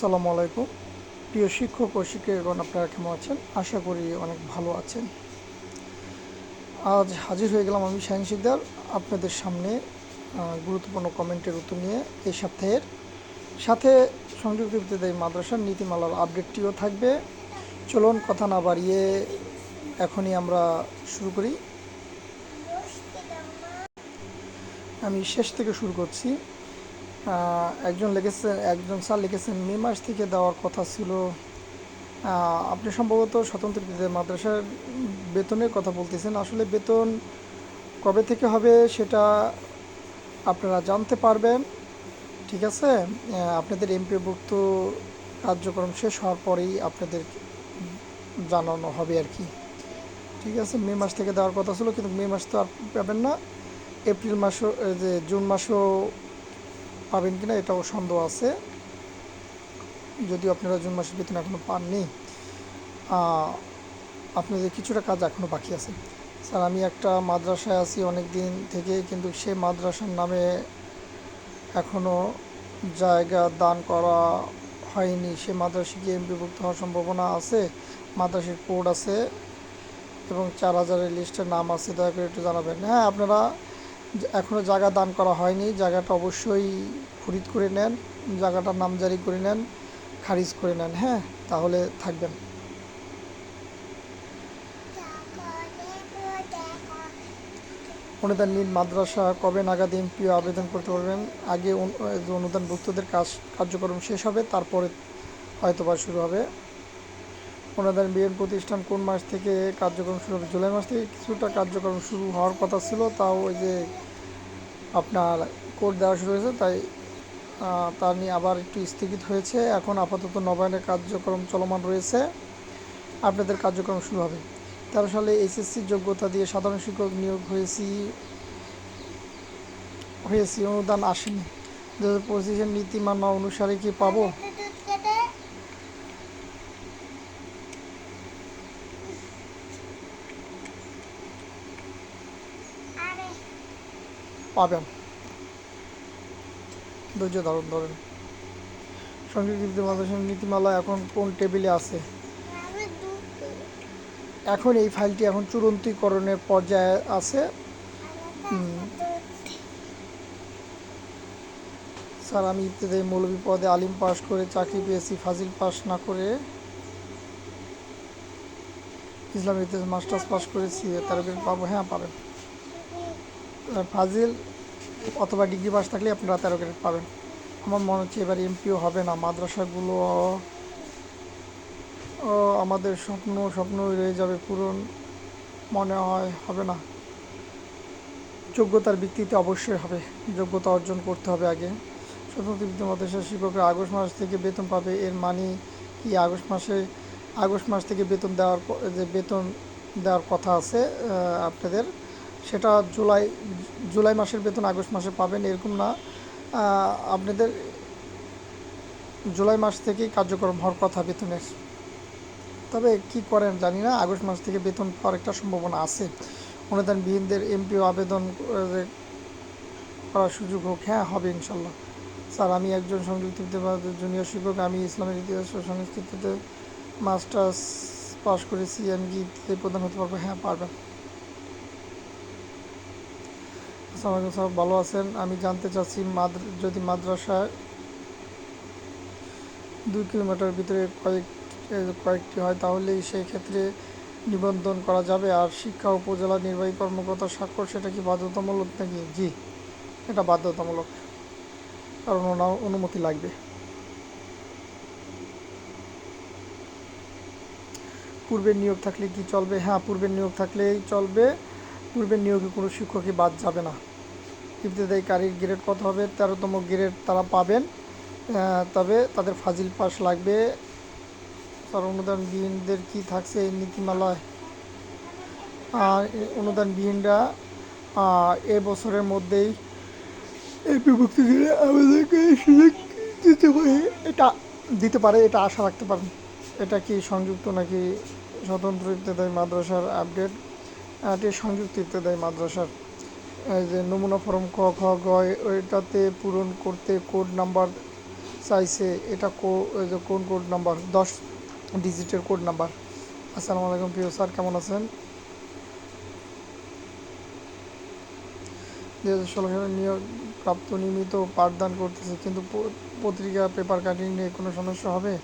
আসসালামু আলাইকুম। প্রিয় শিক্ষক ও শিক্ষিকাগণ, আপনারা কেমন আছেন? আশা করি অনেক ভালো আছেন। আজ হাজির হয়ে গেলাম আমি শাহিন শিকদার। আপনাদের সামনে গুরুত্বপূর্ণ কমেন্টের উত্তর নিয়ে এই সপ্তাহের সাথে সংযুক্ত বিদ্যালয় মাদ্রাসার নীতিমালার আপডেটটিও থাকবে। চলুন, কথা না বাড়িয়ে এখনই আমরা শুরু করি। আমি শেষ থেকে শুরু করছি। একজন লিখেছেন, একজন স্যার লিখেছেন, মে মাস থেকে দেওয়ার কথা ছিল। আপনি সম্ভবত স্বতন্ত্র মাদ্রাসার বেতনের কথা বলতেছেন। আসলে বেতন কবে থেকে হবে সেটা আপনারা জানতে পারবেন। ঠিক আছে? আপনাদের এমপিভুক্ত কার্যক্রম শেষ হওয়ার পরেই আপনাদের জানানো হবে আর কি। ঠিক আছে? মে মাস থেকে দেওয়ার কথা ছিল, কিন্তু মে মাস তো আর পাবেন না। এপ্রিল মাসও যে জুন মাসও পাবেন কিনা এটাও সন্দেহ আছে। যদিও আপনারা জুন মাসের বেতন এখনও পাননি। আপনাদের কিছুটা কাজ এখনও বাকি আছে। স্যার, আমি একটা মাদ্রাসায় আছি অনেক দিন থেকে, কিন্তু সেই মাদ্রাসার নামে এখনও জায়গা দান করা হয়নি। সে মাদ্রাসা কি এমপিভুক্ত হওয়ার সম্ভাবনা আছে, মাদ্রাসার কোড আছে এবং চার হাজারের লিস্টের নাম আছে, দয়া করে একটু জানাবেন। হ্যাঁ আপনারা এখনও জায়গা দান করা হয়নি। জায়গাটা অবশ্যই খরিদ করে নেন, জায়গাটার নামজারি করে নেন, খারিজ করে নেন হ্যাঁ? তাহলে থাকবেন। অনুদান নীল মাদ্রাসা কবে নাগাদ এমপিও আবেদন করতে পারবেন। আগে অনু- যে অনুদানভুক্তদের কাজ কার্যক্রম শেষ হবে, তারপরে হয়তো বা শুরু হবে। অনুদান বিএন প্রতিষ্ঠান কোন মাস থেকে কার্যক্রম শুরু হবে? জুলাই মাস থেকে কিছুটা কার্যক্রম শুরু হওয়ার কথা ছিল, তাও ওই যে আপনার কোর্ট দেওয়া শুরু হয়েছে, তাই তা নিয়ে আবার একটু স্থগিত হয়েছে। এখন আপাতত নবায়নের কার্যক্রম চলমান রয়েছে। আপনাদের কার্যক্রম শুরু হবে। তেরো সালে এইচএসসি যোগ্যতা দিয়ে সাধারণ শিক্ষক নিয়োগ হয়েছি হয়েছি, অনুদান আসেনি। দু হাজার পঁচিশের নীতিমালা অনুসারে কি পাবো? পাবেন। ধৈর্য ধরুন ধরেন। সংযুক্ত মাদ্রাসার নীতিমালা এখন কোন টেবিলে আছে? এখন এই ফাইলটি এখন চূড়ান্তকরণের পর্যায়ে আছে। স্যার, আমি ইত্যাদি মৌলভী পদে আলিম পাস করে চাকরি পেয়েছি, ফাজিল পাস না করে ইসলাম ইতিহাস মাস্টার্স পাস করেছি, তার পাবো। হ্যাঁ পাবেন। ফাজিল অথবা ডিগ্রি পাস থাকলে আপনারা তেরো গ্রেড পাবেন। আমার মনে হচ্ছে এবার এমপিও হবে না। মাদ্রাসাগুলো আমাদের স্বপ্ন, স্বপ্নই রয়ে যাবে, পূরণ মনে হয় হবে না। যোগ্যতার ভিত্তিতে অবশ্যই হবে। যোগ্যতা অর্জন করতে হবে আগে। স্বতন্ত্র বিদ্যা মাদ্রাসার শিক্ষকরা আগস্ট মাস থেকে বেতন পাবে। এর মানে কি? আগস্ট মাসে, আগস্ট মাস থেকে বেতন দেওয়ার যে বেতন দেওয়ার কথা আছে আপনাদের সেটা জুলাই জুলাই মাসের বেতন আগস্ট মাসে পাবেন, এরকম না। আপনাদের জুলাই মাস থেকেই কার্যক্রম হওয়ার কথা বেতনের। তবে কি করেন জানি না, আগস্ট মাস থেকে বেতন পাওয়ার একটা সম্ভাবনা আছে। অনুদানবিহীনদের এমপিও আবেদন করার সুযোগ হোক হ্যাঁ হবে ইনশাল্লাহ। স্যার, আমি একজন সংযুক্ত জুনিয়র শিক্ষক, আমি ইসলামের ইতিহাস ও সংস্কৃতিতে মাস্টার্স পাশ করেছি আমি কি প্রদান হতে পারব হ্যাঁ পারবেন। আসসালামু আলাইকুম স্যার ভালো আছেন, আমি জানতে চাচ্ছি মাদ্র, যদি মাদ্রাসায় দুই কিলোমিটার ভিতরে কয়েক কয়েকটি হয় তাহলে সেই ক্ষেত্রে নিবন্ধন করা যাবে। আর শিক্ষা উপজেলা নির্বাহী কর্মকর্তা স্বাক্ষর, সেটা কি বাধ্যতামূলক নাকি? জি, এটা বাধ্যতামূলক, কারণ ওনার অনুমতি লাগবে। পূর্বের নিয়োগ থাকলে কি চলবে? হ্যাঁ পূর্বের নিয়োগ থাকলেই চলবে। পূর্বের নিয়োগে কোনো শিক্ষকই বাদ যাবে না। ইবতদায়ী কারির গ্রেড কত হবে, তেরোতম গ্রেড তারা পাবেন। তবে তাদের ফাজিল পাস লাগবে। তার অনুদানবিহীনদের কি থাকছে এই নীতিমালায়? আর এই অনুদানবিহীনরা এ বছরের মধ্যেই এই বিভক্তি দিলে আমাদেরকে সুযোগ দিতে পারে। এটা দিতে পারে, এটা আশা রাখতে পারেন। এটা কি সংযুক্ত নাকি স্বতন্ত্র ইত্যাদি মাদ্রাসার আপডেট? এটি সংযুক্ত ইত্যাদি মাদ্রাসার যে নমুনা ফর্ম ক খ গ, এটাতে পূরণ করতে কোড নাম্বার চাইছে, এটা কোন কোড নাম্বার দশ ডিজিটের কোড নাম্বার আসসালামু আলাইকুম প্রিয় স্যার, কেমন আছেন? দুই হাজার ষোলো সালে নিয়োগ প্রাপ্ত নিয়মিত পাঠদান করতেছে, কিন্তু পত্রিকা পেপার কাটিং নিয়ে কোনো সমস্যা হবে?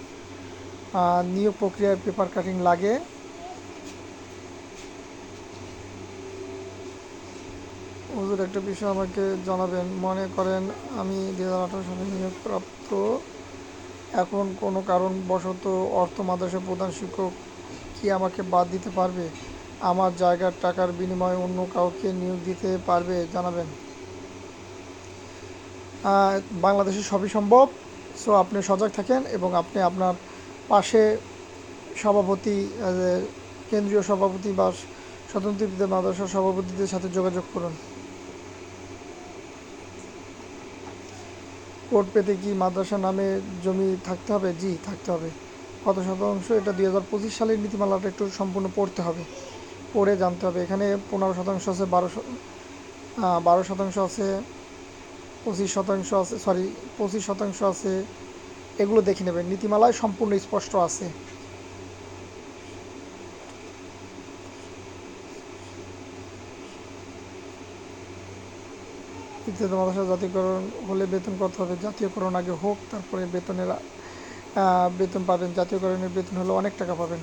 নিয়োগ প্রক্রিয়ায় পেপার কাটিং লাগে? হুজুর, একটা বিষয় আমাকে জানাবেন। মনে করেন আমি দু হাজার আঠারো সালে নিয়োগপ্রাপ্ত। এখন কোনো কারণবশত অর্থ মাদ্রাসা প্রধান শিক্ষক কি আমাকে বাদ দিতে পারবে? আমার জায়গার টাকার বিনিময়ে অন্য কাউকে নিয়োগ দিতে পারবে? জানাবেন। বাংলাদেশে সবই সম্ভব। সো আপনি সজাগ থাকেন এবং আপনি আপনার পাশে সভাপতি কেন্দ্রীয় সভাপতি বা স্বতন্ত্র বিদ্যা মাদ্রাসার সভাপতিদের সাথে যোগাযোগ করুন। কোর্ট পেতে কি মাদ্রাসা নামে জমি থাকতে হবে? জি, থাকতে হবে। কত শতাংশ? এটা দুই হাজার পঁচিশ সালের নীতিমালাটা একটু সম্পূর্ণ পড়তে হবে। পড়ে জানতে হবে। এখানে পনেরো শতাংশ আছে, বারো বারো শতাংশ আছে, পঁচিশ শতাংশ আছে সরি পঁচিশ শতাংশ আছে। এগুলো দেখে নেবেন। নীতিমালায় সম্পূর্ণ স্পষ্ট আছে। ইত্যাদি মাদ্রাসা জাতীয়করণ হলে বেতন কত হবে? জাতীয়করণ আগে হোক তারপরে বেতনের বেতন পাবেন। জাতীয়করণের বেতন হলে অনেক টাকা পাবেন।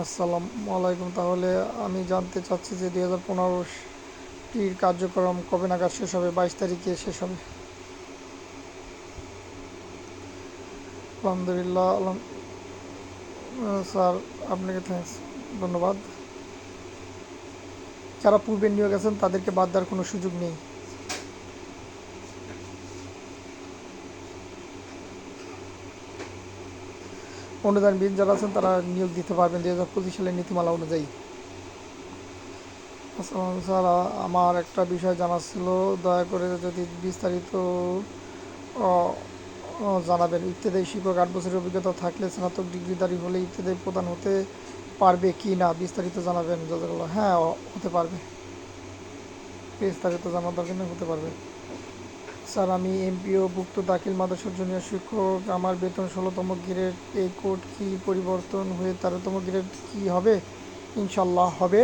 আসসালামু আলাইকুম। তাহলে আমি জানতে চাচ্ছি যে দুই হাজার পনেরোটির কার্যক্রম কবে নাগাদ শেষ হবে? বাইশ তারিখে শেষ হবে। আলহামদুলিল্লাহ আলহাম- আহ, স্যার আপনাকে থ্যাংকস ধন্যবাদ। যারা পূর্বে নিয়োগ আছেন তাদেরকে বাদ দেওয়ার কোনো সুযোগ নেই। অনুদানবিহীন যারা আছেন তারা নিয়োগ দিতে পারবেন দুই হাজার পঁচিশ সালের নীতিমালা অনুযায়ী। স্যার, আমার একটা বিষয় জানার ছিল, দয়া করে যদি বিস্তারিত জানাবেন। ইত্যাদি শিক্ষক আট বছরের অভিজ্ঞতা থাকলে স্নাতক ডিগ্রিধারী হলে ইত্যাদি প্রদান হতে পারবে কি না বিস্তারিত জানাবেন যতগুলো হ্যাঁ হতে পারবে। বিস্তারিত জানার দরকার হতে পারবে। স্যার, আমি এমপিও ভুক্ত দাখিল মাদ্রাসা জুনিয়র শিক্ষক। আমার বেতন ষোলোতম গ্রেড। এই কোড কি পরিবর্তন হয়ে তেরোতম গ্রেড কি হবে? ইনশাল্লাহ হবে।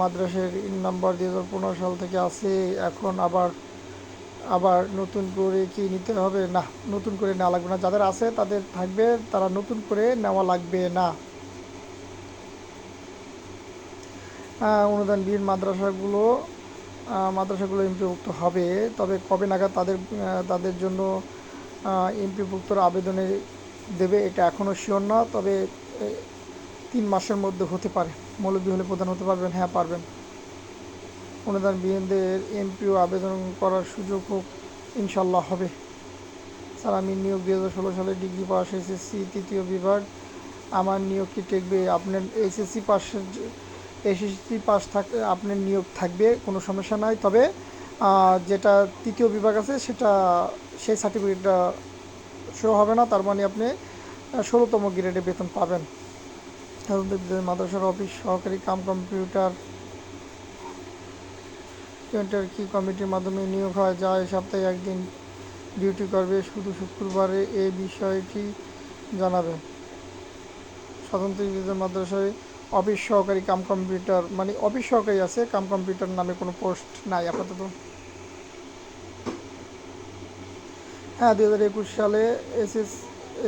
মাদ্রাসার ইন নাম্বার দুই হাজার পনেরো সাল থেকে আছে। এখন আবার আবার নতুন করে কি নিতে হবে? না, নতুন করে নেওয়া লাগবে না। যাদের আছে, তাদের থাকবে। তারা নতুন করে নেওয়া লাগবে না। অনুদানবিহীন মাদ্রাসাগুলো মাদ্রাসাগুলো এমপিভুক্ত হবে। তবে কবে নাগাদ তাদের তাদের জন্য এমপিভুক্তর আবেদনে দেবে এটা এখনও শিওর না, তবে তিন মাসের মধ্যে হতে পারে। মৌলবী হলে প্রধান হতে পারবেন হ্যাঁ পারবেন। অনুদান অনুদানবিহীনদের এমপিও আবেদন করার সুযোগ হোক ইনশাল্লাহ হবে। স্যার, আমি নিয়োগ দুই হাজার ষোলো সালে ডিগ্রি পাস এসএসসি তৃতীয় বিভাগ। আমার নিয়োগ কি টেকবে? আপনার এসএসসি পাশের এসএসসি পাস থাকলে আপনার নিয়োগ থাকবে, কোনো সমস্যা নাই। তবে যেটা তৃতীয় বিভাগ আছে, সেটা, সেই সার্টিফিকেটটা শো হবে না। তার মানে আপনি ষোলোতম গ্রেডে বেতন পাবেন। মাদ্রাসার অফিস সহকারী কাম কম্পিউটার পেন্টার কি কমিটির মাধ্যমে নিয়োগ হয়, যা এই সপ্তাহে একদিন ডিউটি করবে, শুধু শুক্রবারে এই বিষয়টি জানাবেন স্বতন্ত্র মাদ্রাসায় অফিস সহকারী কাম কম্পিউটার মানে অফিস সহকারী আছে, কাম কম্পিউটার নামে কোনো পোস্ট নাই আপাতত। হ্যাঁ দু হাজার একুশ সালে এসএস,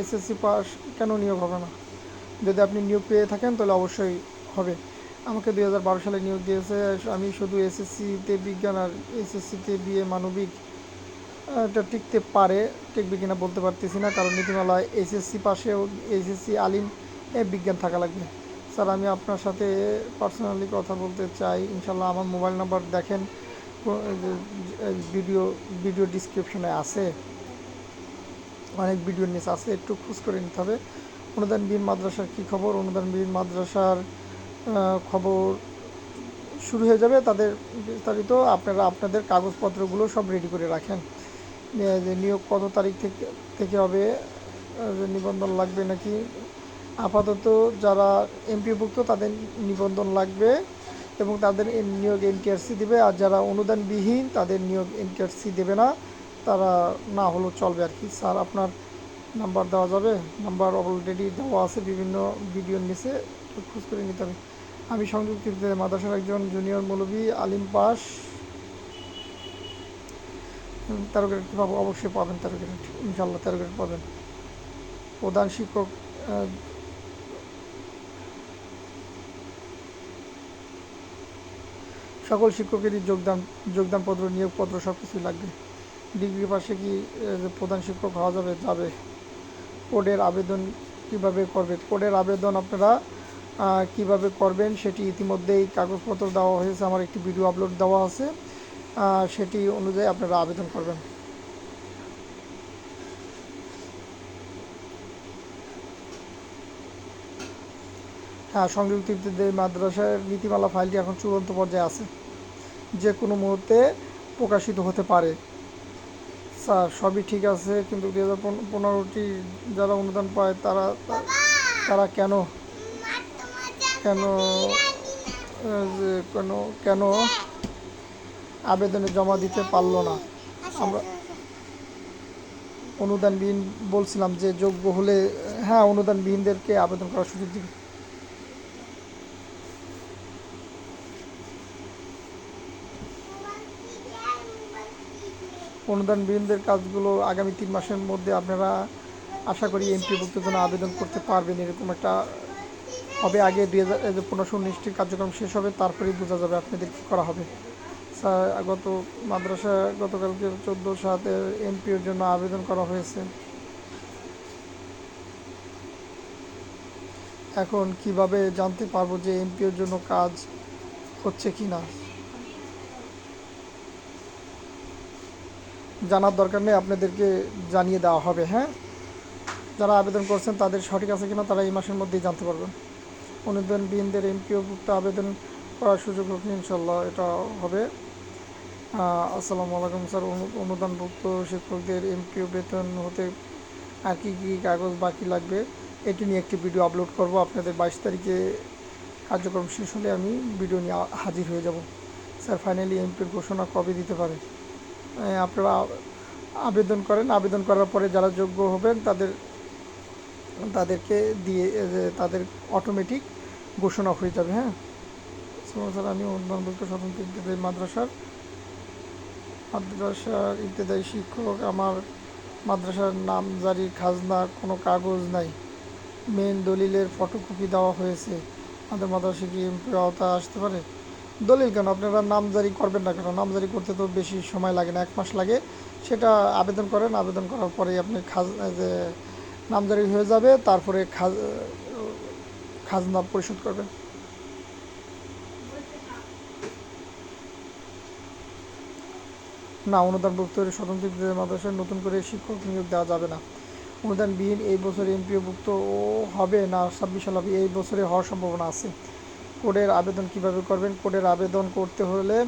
এসএসসি পাস কেন নিয়োগ হবে না? যদি আপনি নিয়োগ পেয়ে থাকেন তাহলে অবশ্যই হবে। আমাকে দুই হাজার বারো সালে নিয়োগ দিয়েছে, আমি শুধু এসএসসিতে বিজ্ঞান আর এসএসসিতে বিএ মানবিক, এটা টিকতে পারে, টিকবে কিনা বলতে পারতেছি না, কারণ নীতিমালায় এসএসসি পাশেও এসএসসি আলিম, এ বিজ্ঞান থাকা লাগবে। স্যার, আমি আপনার সাথে পার্সোনালি কথা বলতে চাই। ইনশাল্লাহ আমার মোবাইল নাম্বার দেখেন ভিডিও ভিডিও ডিসক্রিপশনে আছে। অনেক ভিডিও নিউজ আছে, একটু খোঁজ করে নিতে হবে। অনুদানবিহীন মাদ্রাসার কী খবর? অনুদানবিহীন মাদ্রাসার খবর শুরু হয়ে যাবে। তাদের বিস্তারিত আপনারা আপনাদের কাগজপত্রগুলো সব রেডি করে রাখেন। নিয়োগ কত তারিখ থেকে থেকে হবে? নিবন্ধন লাগবে নাকি? আপাতত যারা এমপিভুক্ত, তাদের নিবন্ধন লাগবে এবং তাদের নিয়োগ এনটিআরসি দেবে। আর যারা অনুদানবিহীন, তাদের নিয়োগ এনটিআরসি দেবে না। তারা না হলেও চলবে আর কি। স্যার, আপনার নাম্বার দেওয়া যাবে? নাম্বার অলরেডি দেওয়া আছে বিভিন্ন ভিডিওর নিচে খোঁজ করে নিতে হবে। আমি সংযুক্ত মাদ্রাসার একজন জুনিয়র মৌলবী আলিম পাস। তেরো গ্রেড পাবো অবশ্যই পাবেন তেরো গ্রেড ইনশাল্লাহ তেরো গ্রেড পাবেন। প্রধান শিক্ষক সকল শিক্ষকেরই যোগদান, যোগদানপত্র, নিয়োগপত্র সব কিছুই লাগবে। ডিগ্রি পাশে কি প্রধান শিক্ষক হওয়া যাবে? যাবে। কোডের আবেদন কীভাবে করবে কোডের আবেদন আপনারা কীভাবে করবেন সেটি ইতিমধ্যেই কাগজপত্র দেওয়া হয়েছে। আমার একটি ভিডিও আপলোড দেওয়া আছে। সেটি অনুযায়ী আপনারা আবেদন করবেন। হ্যাঁ সংযুক্ত মাদ্রাসার নীতিমালা ফাইলটি এখন চূড়ান্ত পর্যায়ে আছে। যে কোনো মুহূর্তে প্রকাশিত হতে পারে। স্যার, সবই ঠিক আছে, কিন্তু দু হাজার পনেরোটি যারা অনুদান পায়, তারা তারা কেন? কেন যে কেন কেন আবেদনে জমা দিতে পারল না? আমরা অনুদানবিহীন বলছিলাম যে যোগ্য হলে হ্যাঁ অনুদানবিহীনদেরকে আবেদন করার সুযোগ দিবে। অনুদানবিহীনদের কাজগুলো আগামী তিন মাসের মধ্যে আপনারা আশা করি এমপিভুক্তের জন্য আবেদন করতে পারবেন, এরকম একটা হবে। আগে দুই হাজার পনেরোশো উনিশটির কার্যক্রম শেষ হবে, তারপরেই বোঝা যাবে আপনাদের কী করা হবে। স্যার গত মাদ্রাসা গতকালকে চোদ্দ সাতে এমপিওর জন্য আবেদন করা হয়েছে। এখন কীভাবে জানতে পারব যে এমপিওর জন্য কাজ হচ্ছে কি না জানার দরকার নেই, আপনাদেরকে জানিয়ে দেওয়া হবে হ্যাঁ? যারা আবেদন করছেন তাদের সঠিক আছে কিনা তারা এই মাসের মধ্যেই জানতে পারবেন। অনুদান বিহীনদের এমপিওভুক্ত আবেদন করার সুযোগ হোক ইনশাল্লাহ এটা হবে। আসসালামু আলাইকুম স্যার, অনু- অনুদানভুক্ত শিক্ষকদের এমপিও বেতন হতে আর কি কী কাগজ বাকি লাগবে, এটি নিয়ে একটি ভিডিও আপলোড করব। আপনাদের বাইশ তারিখে কার্যক্রম শেষ হলে আমি ভিডিও নিয়ে হাজির হয়ে যাব। স্যার, ফাইনালি এমপির ঘোষণা কবে দিতে পারে? আপনারা আবেদন করেন। আবেদন করার পরে যারা যোগ্য হবেন, তাদের, তাদেরকে দিয়ে তাদের অটোমেটিক ঘোষণা হয়ে যাবে হ্যাঁ? স্যার, আমি অনুদানভুক্ত স্বতন্ত্র ইবতদায়ী মাদ্রাসার মাদ্রাসার ইবতদায়ী শিক্ষক। আমার মাদ্রাসার নাম, জারি, খাজনা, কোনো কাগজ নাই। মেন দলিলের ফটোকপি দেওয়া হয়েছে। আমাদের মাদ্রাসা কি এমপি আওতা আসতে পারে? দলিল কেন? আপনারা নামজারি করবেন না কেন? নামজারি করতে তো বেশি সময় লাগে না, এক মাস লাগে। সেটা আবেদন করেন, আবেদন করার পরেই আপনি খাজ যে নামজারি হয়ে যাবে, তারপরে খাজ, খাজনা পরিশোধ করবেন। না, অনুদানভুক্ত স্বতন্ত্র মাদ্রাসায় নতুন করে শিক্ষক নিয়োগ দেওয়া যাবে না। অনুদানবিহীন এই বছর এমপিওভুক্ত ও হবে না, ছাব্বিশ সাল হবে এই বছরে হওয়ার সম্ভাবনা আছে। কোডের আবেদন কীভাবে করবেন? কোডের আবেদন করতে হলে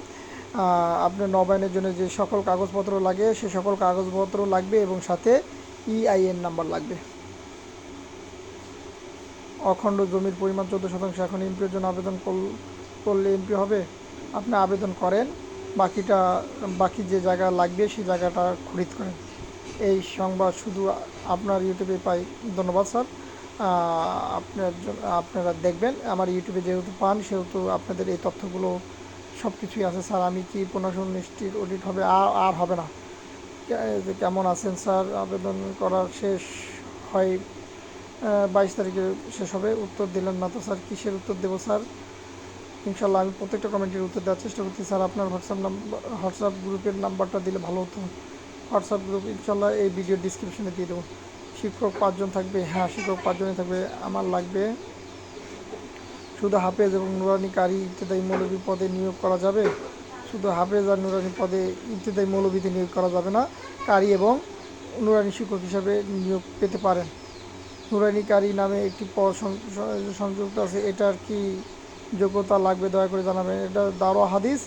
আপনার নবায়নের জন্য যে সকল কাগজপত্র লাগে, সে সকল কাগজপত্র লাগবে এবং সাথে ইআইএন নাম্বার লাগবে। অখণ্ড জমির পরিমাণ চোদ্দ শতাংশ এখন এমপির জন্য আবেদন করল- এমপি হবে? আপনি আবেদন করেন, বাকিটা, বাকি যে জায়গা লাগবে সেই জায়গাটা খরিদ করেন। এই সংবাদ শুধু আপনার ইউটিউবে পাই। ধন্যবাদ, স্যার। আপনার আপনারা দেখবেন, আমার ইউটিউবে যেহেতু পান, সেহেতু আপনাদের এই তথ্যগুলো সব কিছুই আছে। স্যার, আমি কি পনেরোশো উনিশটির অডিট হবে? আর আর হবে না। কেমন আছেন, স্যার? আবেদন করার শেষ হয় বাইশ তারিখে শেষ হবে। উত্তর দিলেন না তো, স্যার, কিসের উত্তর দেবো, স্যার? ইনশাল্লাহ আমি প্রত্যেকটা কমেন্টের উত্তর দেওয়ার চেষ্টা করছি, স্যার। আপনার হোয়াটসঅ্যাপ নাম্বার, হোয়াটসঅ্যাপ গ্রুপের নাম্বারটা দিলে ভালো হতো। হোয়াটসঅ্যাপ গ্রুপ ইনশাল্লাহ এই ভিডিও ডিসক্রিপশনে দিয়ে দেবো। শিক্ষক পাঁচজন থাকবে হ্যাঁ শিক্ষক পাঁচজনই থাকবে, আমার লাগবে। শুধু হাফেজ এবং নুরানি কারি ইত্যাদি মৌলবী পদে নিয়োগ করা যাবে। শুধু হাফেজ আর নুরানি পদে ইত্যাদি মৌলবীতে নিয়োগ করা যাবে না, কারি এবং নুরানি শিক্ষক হিসাবে নিয়োগ পেতে পারেন। নুরানি কারি নামে একটি পদ সংযুক্ত আছে, এটার কি যোগ্যতা লাগবে দয়া করে জানাবেন? এটা দারো হাদিস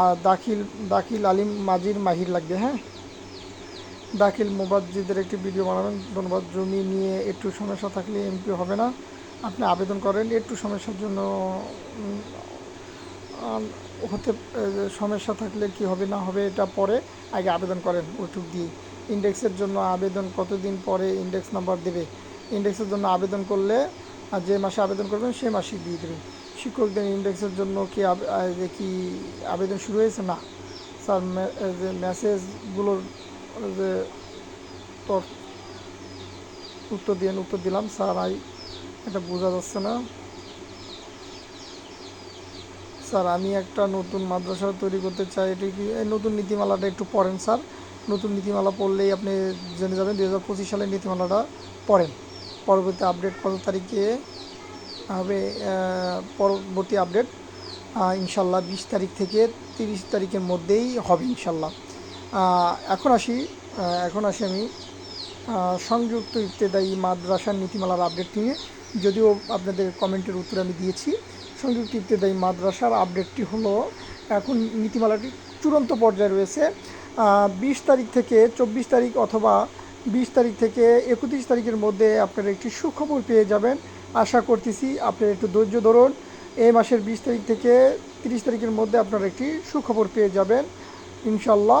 আর দাখিল দাখিল আলিম মাজির মাহির লাগবে হ্যাঁ? দাখিল মোবাজ্জিদের একটি ভিডিও বানাবেন। ধন্যবাদ। জমি নিয়ে একটু সমস্যা থাকলে এমপি হবে না। আপনি আবেদন করেন, একটু সমস্যার জন্য হতে সমস্যা থাকলে কি হবে, না হবে, এটা পরে আগে আবেদন করেন ওটুক দিয়ে। ইন্ডেক্সের জন্য আবেদন কতদিন পরে ইন্ডেক্স নাম্বার দেবে? ইন্ডেক্সের জন্য আবেদন করলে যে মাসে আবেদন করবেন, সেই মাসেই দিয়ে দেবে শিক্ষকদের ইন্ডেক্সের জন্য কি কি আবেদন শুরু হয়েছে? না। স্যার মেসেজগুলোর যে তথ্য উত্তর দিয়ে উত্তর দিলাম, স্যার, আই, এটা বোঝা যাচ্ছে না। স্যার, আমি একটা নতুন মাদ্রাসা তৈরি করতে চাই, এটি কি, এই নতুন নীতিমালাটা একটু পড়েন, স্যার। নতুন নীতিমালা পড়লেই আপনি জেনে যাবেন দু হাজার পঁচিশ সালের নীতিমালাটা পড়েন। পরবর্তী আপডেট কত তারিখে হবে পরবর্তী আপডেট ইনশাল্লাহ বিশ তারিখ থেকে তিরিশ তারিখের মধ্যেই হবে, ইনশাল্লাহ। এখন আসি এখন আসি আমি সংযুক্ত ইফতেদায়ী মাদ্রাসার নীতিমালার আপডেট নিয়ে। যদিও আপনাদের কমেন্টের উত্তর আমি দিয়েছি, সংযুক্ত ইফতেদায়ী মাদ্রাসার আপডেটটি হলো, এখন নীতিমালাটি চূড়ান্ত পর্যায়ে রয়েছে। বিশ তারিখ থেকে চব্বিশ তারিখ অথবা বিশ তারিখ থেকে একত্রিশ তারিখের মধ্যে আপনারা একটি সুখবর পেয়ে যাবেন। আশা করতেছি আপনারা একটু ধৈর্য ধরুন, এই মাসের বিশ তারিখ থেকে তিরিশ তারিখের মধ্যে আপনারা একটি সুখবর পেয়ে যাবেন ইনশাল্লাহ